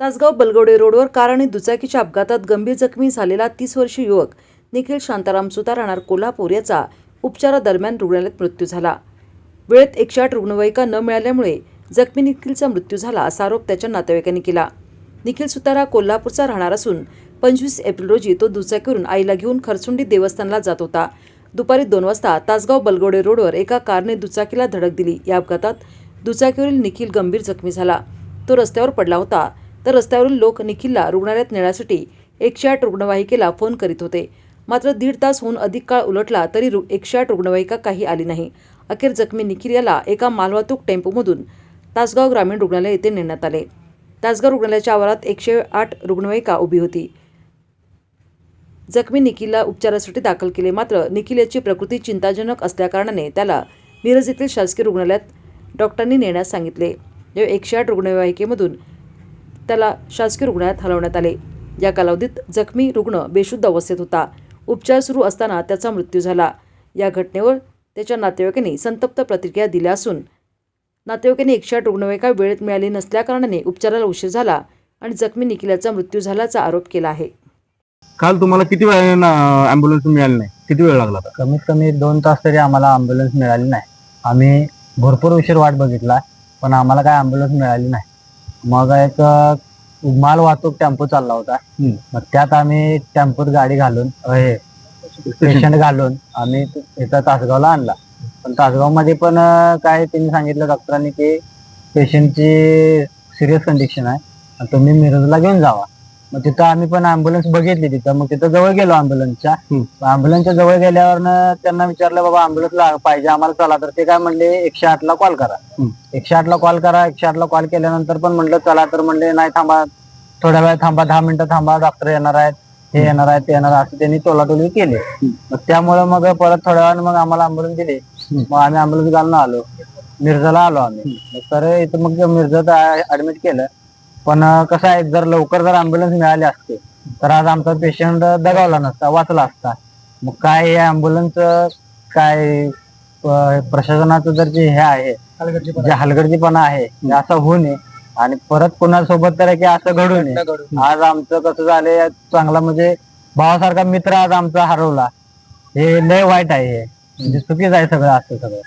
तासगाव बलगवडे रोडवर कार आणि दुचाकीच्या अपघातात गंभीर जखमी झालेला तीस वर्षीय युवक निखिल शांताराम सुतार राहणार कोल्हापूर याचा उपचारादरम्यान रुग्णालयात मृत्यू झाला. वेळेत एकशे आठ रुग्णवाहिका न मिळाल्यामुळे जखमी निखिलचा मृत्यू झाला असा आरोप त्याच्या नातेवाईकांनी केला. निखिल सुतार हा कोल्हापूरचा राहणार असून पंचवीस एप्रिल रोजी तो दुचाकीवरून आईला घेऊन खरसुंडी देवस्थानला जात होता. दुपारी दोन वाजता तासगाव बलगोडे रोडवर एका कारने दुचाकीला धडक दिली. या अपघातात दुचाकीवरील निखिल गंभीर जखमी झाला. तो रस्त्यावर पडला होता. तर रस्त्यावरील लोक निखिलला रुग्णालयात नेण्यासाठी एकशे आठ रुग्णवाहिकेला फोन करीत होते. मात्र दीड तास होऊन अधिक काळ उलटला तरी रु एकशे आठ रुग्णवाहिका काही आली नाही. अखेर जखमी निखिल याला एका मालवाहतूक टेम्पोमधून तासगाव ग्रामीण रुग्णालय येथे नेण्यात आले. तासगाव रुग्णालयाच्या आवारात एकशे आठ रुग्णवाहिका उभी होती. जखमी निखिलला उपचारासाठी दाखल केले. मात्र निखिल याची प्रकृती चिंताजनक असल्याकारणाने त्याला मिरज येथील शासकीय रुग्णालयात डॉक्टरांनी नेण्यास सांगितले. या एकशे आठ रुग्णवाहिकेमधून त्याला शासकीय रुग्णालयात हलवण्यात आले. या कालावधीत जखमी रुग्ण बेशुद्ध अवस्थेत होता. उपचार सुरू असताना त्याचा मृत्यू झाला. या घटनेवर त्याच्या नातेवाईकांनी संतप्त प्रतिक्रिया दिल्या असून नातेवाईकांनी एकशे आठ रुग्णवाहिका वेळेत मिळाली नसल्याकारणाने उपचाराला उशीर झाला आणि जखमी निखिलाचा मृत्यू झाल्याचा आरोप केला आहे. काल तुम्हाला किती वेळ अँब्युलन्स मिळाली नाही? किती वेळ लागला? कमीत कमी दोन तास तरी आम्हाला अँब्युलन्स मिळाली नाही. आम्ही भरपूर उशीर वाट बघितला पण आम्हाला काय अँब्युलन्स मिळाली नाही. मग एक माल वाहतूक टेम्पो चालला होता. मग त्यात आम्ही टेम्पोत गाडी घालून हे पेशंट घालून आम्ही इथं तासगावला आणला. पण तासगावमध्ये पण काय त्यांनी सांगितलं डॉक्टरांनी की पेशंटची सिरियस कंडिशन आहे. तुम्ही मिरजला घेऊन जावा. मग तिथं आम्ही पण अँब्युलन्स बघितली तिथं. मग तिथं जवळ गेलो अँब्युलन्सच्या अँब्युलन्सच्या जवळ गेल्यावर त्यांना विचारलं बाबा अँब्युलन्स पाहिजे आम्हाला चला. तर ते काय म्हणले एकशे आठ ला कॉल करा. एकशे आठ ला कॉल करा एकशे आठ ला कॉल केल्यानंतर पण म्हणलं चला. तर म्हणले नाही थांबा. थोड्या वेळ थांबा दहा मिनिटं थांबा डॉक्टर येणार आहेत हे येणार आहेत ते येणार असं त्यांनी टोलाटोली केली. मग त्यामुळे मग परत थोड्या वेळाने मग आम्हाला अँब्युलन्स दिली. मग आम्ही अँब्युलन्स घालून आलो. मिरजाला आलो आम्ही. तर इथं मग मिरजात ऍडमिट केलं. पण कसं आहे जर लवकर जर अँब्युलन्स मिळाली असते तर आज आमचा पेशंट दगावला नसता वाचला असता. मग काय हे अँब्युलन्स काय प्रशासनाचं जर जे हे आहे जे हलगर्जीपणा आहे असं होऊ नये. आणि परत कोणासोबत तर की असं घडू नये. आज आमचं कसं झालंय चांगला म्हणजे भावासारखा मित्र आज आमचा हरवला. हे लय वाईट आहे हे. म्हणजे चुकीच आहे सगळं असं सगळं.